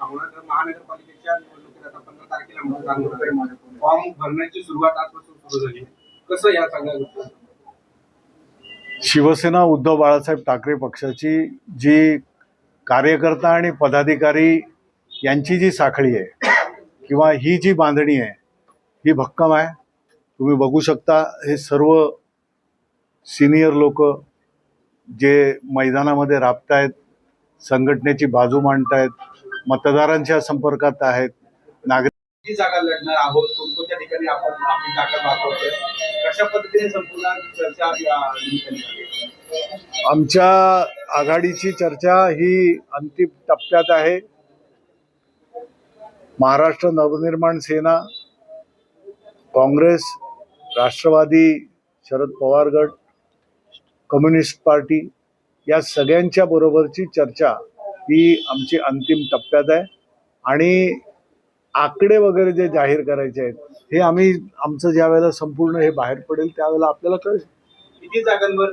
थांबणार महानगरपालिकेच्या निवडणुकीत पंधरा तारखेला मतदान फॉर्म भरण्याची सुरुवात आजपासून सुरू झाली. कसं या सगळ्या शिवसेना उद्धव बाळासाहेब ठाकरे पक्षाची जी कार्यकर्ता आणि पदाधिकारी यांची जी साखळी आहे किंवा ही जी बांधणी आहे ही भक्कम आहे. तुम्ही बघू शकता हे सर्व सिनियर लोक जे मैदानामध्ये राबतायत संघटनेची बाजू मांडतायत मतदारांच्या संपर्कात आहेत नागरिक किती जागा लढणार आहोत कोणकोणत्या ठिकाणी आपण आपली जागा दाखवतोय कशा पद्धतीने संपूर्ण चर्चा या निमित्ताने झाली? आमच्या आघाडीची चर्चा ही अंतिम टप्प्यात आहे महाराष्ट्र नवनिर्माण सेना काँग्रेस राष्ट्रवादी शरद पवार गट कम्युनिस्ट पार्टी या सगळ्यांच्या बरोबरची चर्चा ही आमची अंतिम टप्प्यात आहे. आणि आकडे वगैरे जे जाहीर करायचे आहेत हे आम्ही आमचं ज्या वेळेला संपूर्ण हे बाहेर पडेल त्यावेळेला आपल्याला कळेल. किती जागांवर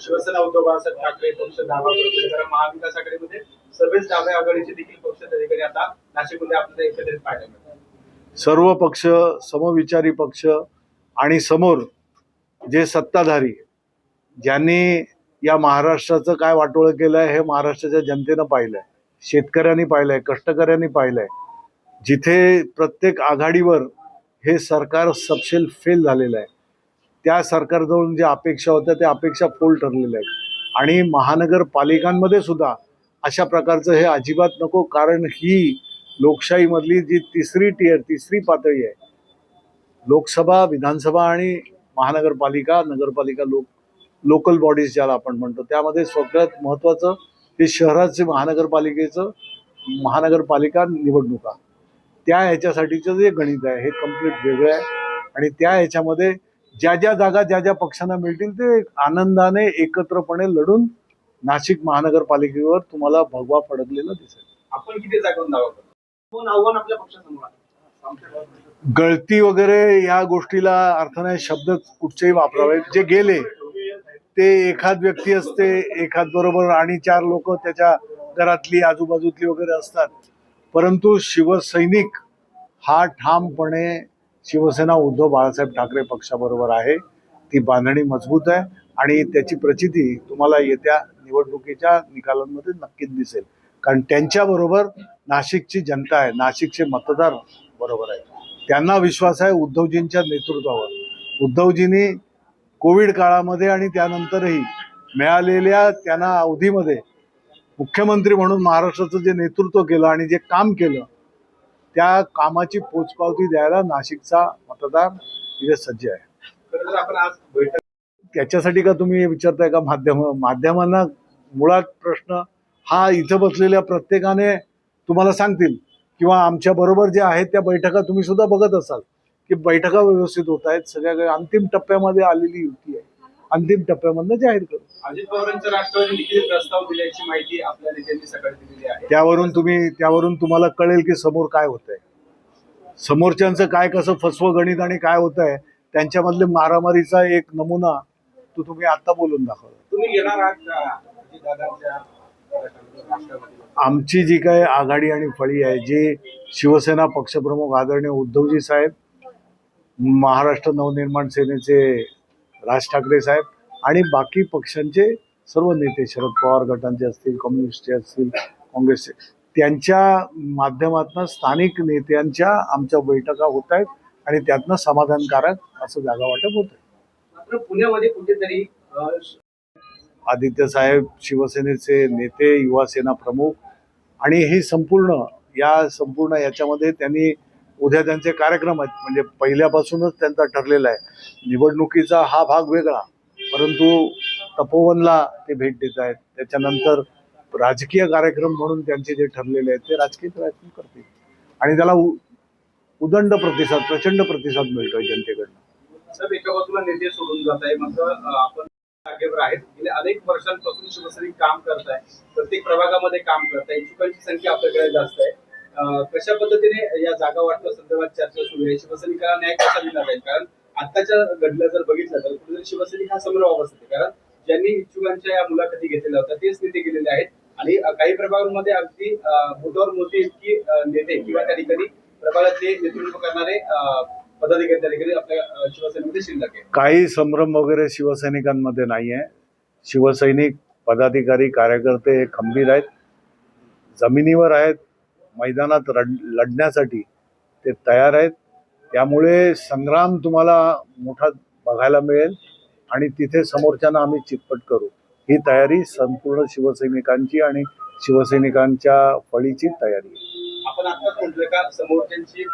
शिवसेना उद्धव बाळासाहेब ठाकरे पक्ष दावा करतोय महाविकास आघाडीमध्ये सर्वच डाव्या आघाडीचे देखील पक्ष ठिकाणी आता नाशिकमध्ये आपल्याला एकत्रित पाहायला मिळतात. सर्व पक्ष समविचारी पक्ष आणि समोर जे सत्ताधारी ज्यांनी या महाराष्ट्राचं काय वाटोळं केलं आहे हे महाराष्ट्राच्या जनतेनं पाहिलंय. शेतकऱ्यांनी पाहिलंय कष्टकऱ्यांनी पाहिलंय. जिथे प्रत्येक आघाडीवर हे सरकार सपशेल फेल झालेलं आहे त्या सरकारजवळून ज्या अपेक्षा होत्या त्या अपेक्षा फोल ठरलेल्या आहेत. आणि महानगरपालिकांमध्ये सुद्धा अशा प्रकारचं हे अजिबात नको कारण ही लोकशाहीमधली जी तिसरी टियर तिसरी पातळी आहे. लोकसभा विधानसभा आणि महानगरपालिका नगरपालिका लोक लोकल बॉडीज ज्याला आपण म्हणतो त्यामध्ये सगळ्यात महत्त्वाचं हे शहराचे महानगरपालिकेचं महानगरपालिका निवडणुका त्या ह्याच्यासाठीचं जे गणित आहे हे कंप्लीट वेगळं आहे. आणि त्या ह्याच्यामध्ये ज्या ज्या जागा ज्या ज्या पक्षांना मिळतील ते आनंदाने एकत्रपणे लढून नाशिक महानगरपालिकेवर तुम्हाला भगवा फडकलेला दिसेल. आपण किती गळती वगैरे या गोष्टीला अर्थ नाही शब्द कुठचेही वापरावे. जे गेले ते एखाद व्यक्ती असते एखाद बरोबर आणि चार लोक त्याच्या घरातली आजूबाजूतली वगैरे असतात. परंतु शिवसैनिक हा ठामपणे शिवसेना उद्धव बाळासाहेब ठाकरे पक्षाबरोबर आहे. ती बांधणी मजबूत आहे आणि त्याची प्रचिती तुम्हाला येत्या निवडणुकीच्या निकालांमध्ये नक्कीच दिसेल. कारण त्यांच्याबरोबर नाशिकची जनता आहे नाशिकचे मतदार बरोबर आहे. त्यांना विश्वास आहे उद्धवजींच्या नेतृत्वावर. उद्धवजींनी कोविड काळामध्ये आणि त्यानंतरही मिळालेल्या त्यांना अवधीमध्ये मुख्यमंत्री म्हणून महाराष्ट्राचं जे नेतृत्व केलं आणि जे काम केलं त्या कामाची पोचपावती द्यायला नाशिकचा मतदार तिथे सज्ज आहे. आज बैठक त्याच्यासाठी का तुम्ही हे विचारताय का माध्यम माध्यमांना? मुळात प्रश्न हा इथं बसलेल्या प्रत्येकाने तुम्हाला सांगतील किंवा आमच्या बरोबर जे आहेत त्या बैठका तुम्ही सुद्धा बघत असाल. की बैठका व्यवस्थित होत आहेत. सगळ्या काही अंतिम टप्प्यामध्ये आलेली युती आहे. अंतिम टप्प्यामधनं जाहीर करू. अजित राष्ट्रवादी प्रस्ताव दिल्याची माहिती आपल्या नेत्यांनी सकाळी दिलेली आहे. त्यावरून तुम्ही त्यावरून तुम्हाला कळेल की समोर काय होत आहे समोरच्यांचं काय कसं फसवं गणित आणि काय होत आहे त्यांच्यामधले मारामारीचा एक नमुना तो तुम्ही आता बोलून दाखवला तुम्ही आहात राष्ट्रवादीला आमची जी काही आघाडी आणि फळी आहे जी शिवसेना पक्षप्रमुख आदरणीय उद्धवजी साहेब महाराष्ट्र नवनिर्माण सेनेचे राज ठाकरे साहेब आणि बाकी पक्षांचे सर्व नेते शरद पवार गटांचे असतील कम्युनिस्टचे असतील काँग्रेसचे त्यांच्या माध्यमातून स्थानिक नेत्यांच्या आमच्या बैठका होत आहेत आणि त्यातनं समाधानकारक असं जागा वाटप होत आहे. पुण्यामध्ये कुठेतरी आदित्य साहेब शिवसेनेचे नेते युवा सेना प्रमुख आणि ही संपूर्ण या संपूर्ण याच्यामध्ये त्यांनी उद्या त्यांचे कार्यक्रम आहेत. म्हणजे पहिल्यापासूनच त्यांचा ठरलेला आहे. निवडणुकीचा हा भाग वेगळा. परंतु तपोवनला ते भेट देत आहेत. त्याच्यानंतर राजकीय कार्यक्रम म्हणून त्यांचे जे ठरलेले आहेत ते राजकीय कार्यक्रम करतील. आणि त्याला उ- उदंड प्रतिसाद प्रचंड प्रतिसाद मिळतोय जनतेकडनं. साहेब एका बाजूला नेते सोडून जात आहे. मात्र आपण जागेवर आहेत. गेल्या अनेक वर्षांपासून शिवसैनिक काम करत आहे प्रत्येक प्रभागामध्ये काम करत आहे इच्छुकांची संख्या आपल्याकडे जास्त आहे. कशा पद्धतीने या जागा वाटप संदर्भात चर्चा सुरू आहे? शिवसैनिकाला न्याय कसा दिला जाईल कारण आताच्या घडल्या जर बघितलं तर कुठेतरी शिवसैनिक हा समोर अवस्थेत कारण ज्यांनी इच्छुकांच्या या मुलाखती घेतलेल्या होत्या तेच नेते गेलेले आहेत. आणि काही प्रभागांमध्ये अगदी मोठ्यावर मोठे इतकी नेते किंवा त्या ठिकाणी प्रभागातले नेतृत्व करणारे पदाधिकारी त्या ठिकाणी आपल्या अ, शिल्लक आहे. काही संभ्रम वगैरे शिवसैनिकांमध्ये नाही आहे. शिवसैनिक पदाधिकारी कार्यकर्ते खंबीर आहेत. जमिनीवर आहेत. मैदानात रड लढण्यासाठी ते तयार आहेत. त्यामुळे संग्राम तुम्हाला मोठा बघायला मिळेल आणि तिथे समोरच्यांना आम्ही चितपट करू. ही तयारी संपूर्ण शिवसैनिकांची आणि शिवसैनिकांच्या फळीची तयारी आहे. आपण आता समोरच्यांची